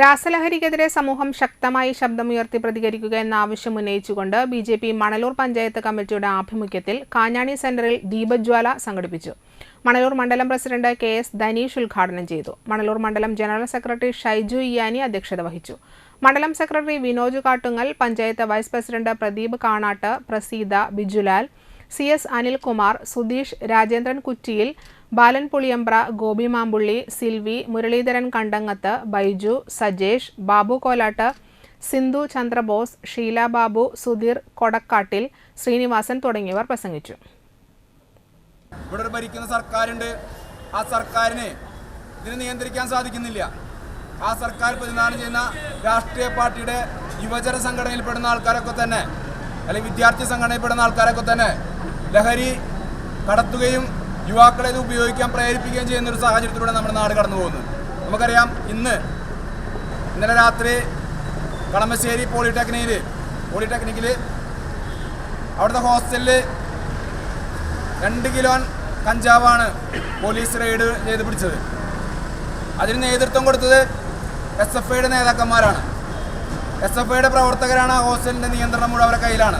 രാസലഹരിക്കെതിരെ സമൂഹം ശക്തമായി ശബ്ദമുയർത്തി പ്രതികരിക്കുക എന്ന ആവശ്യം ഉന്നയിച്ചുകൊണ്ട് B J P Manalur panchayat കമ്മിറ്റിയുടെ ആഭിമുഖ്യത്തിൽ കാഞ്ഞാണി സെന്ററിൽ ദീപജ്വാല സംഘടിപ്പിച്ചു. മണലൂർ മണ്ഡലം പ്രസിഡന്റ് കെ എസ് ധനീഷ് ഉദ്ഘാടനം ചെയ്തു. മണലൂർ മണ്ഡലം ജനറൽ സെക്രട്ടറി ഷൈജു ഇയാനി അധ്യക്ഷത വഹിച്ചു. മണ്ഡലം secretary Vinoj Kattungal panchayat vice president Pradeep Kanatt Praseetha Bijulal C S Anilkumar Sudheesh Rajendran Kuttiyil Balan Puliyambra Gopi Mampully Silvy Muraleedharan Kandangath Baiju Sajesh Babu Kolatt Sindhu Chandrabose Sheela Babu Sudheer Kodakkattil Srinivasan തുടങ്ങിയവർ പ്രസംഗിച്ചു. ഇവിടെ ഒരു ഭരിക്കുന്ന സർക്കാരുണ്ട്. ആ സർക്കാരിനെ ഇതിനെ നിയന്ത്രിക്കാൻ സാധിക്കുന്നില്ല. ആ സർക്കാർ പ്രതിനിധാനം ചെയ്യുന്ന രാഷ്ട്രീയ പാർട്ടിയുടെ യുവജന സംഘടനയിൽപ്പെടുന്ന ആൾക്കാരൊക്കെ തന്നെ അല്ലെങ്കിൽ വിദ്യാർത്ഥി സംഘടനയിൽപ്പെടുന്ന ആൾക്കാരൊക്കെ തന്നെ ലഹരി കടത്തുകയും യുവാക്കളെ ഇത് ഉപയോഗിക്കാൻ പ്രേരിപ്പിക്കുകയും ചെയ്യുന്ന ഒരു സാഹചര്യത്തിലൂടെ നമ്മുടെ നാട് കടന്നു പോകുന്നത് നമുക്കറിയാം ഇന്ന് ഇന്നലെ രാത്രി കളമശ്ശേരി പോളിടെക്നിക്കിൽ പോളിടെക്നിക്കിൽ അവിടുത്തെ ഹോസ്റ്റലിൽ രണ്ട് കിലോ കഞ്ചാവാണ് പോലീസ് റെയ്ഡ് ചെയ്ത് പിടിച്ചത്. അതിന് നേതൃത്വം കൊടുത്തത് എസ് എഫ് ഐയുടെ നേതാക്കന്മാരാണ്. എസ് എഫ് ഐയുടെ പ്രവർത്തകരാണ് ആ ഹോസ്റ്റലിന്റെ നിയന്ത്രണം മുഴുവൻ അവരുടെ കയ്യിലാണ്.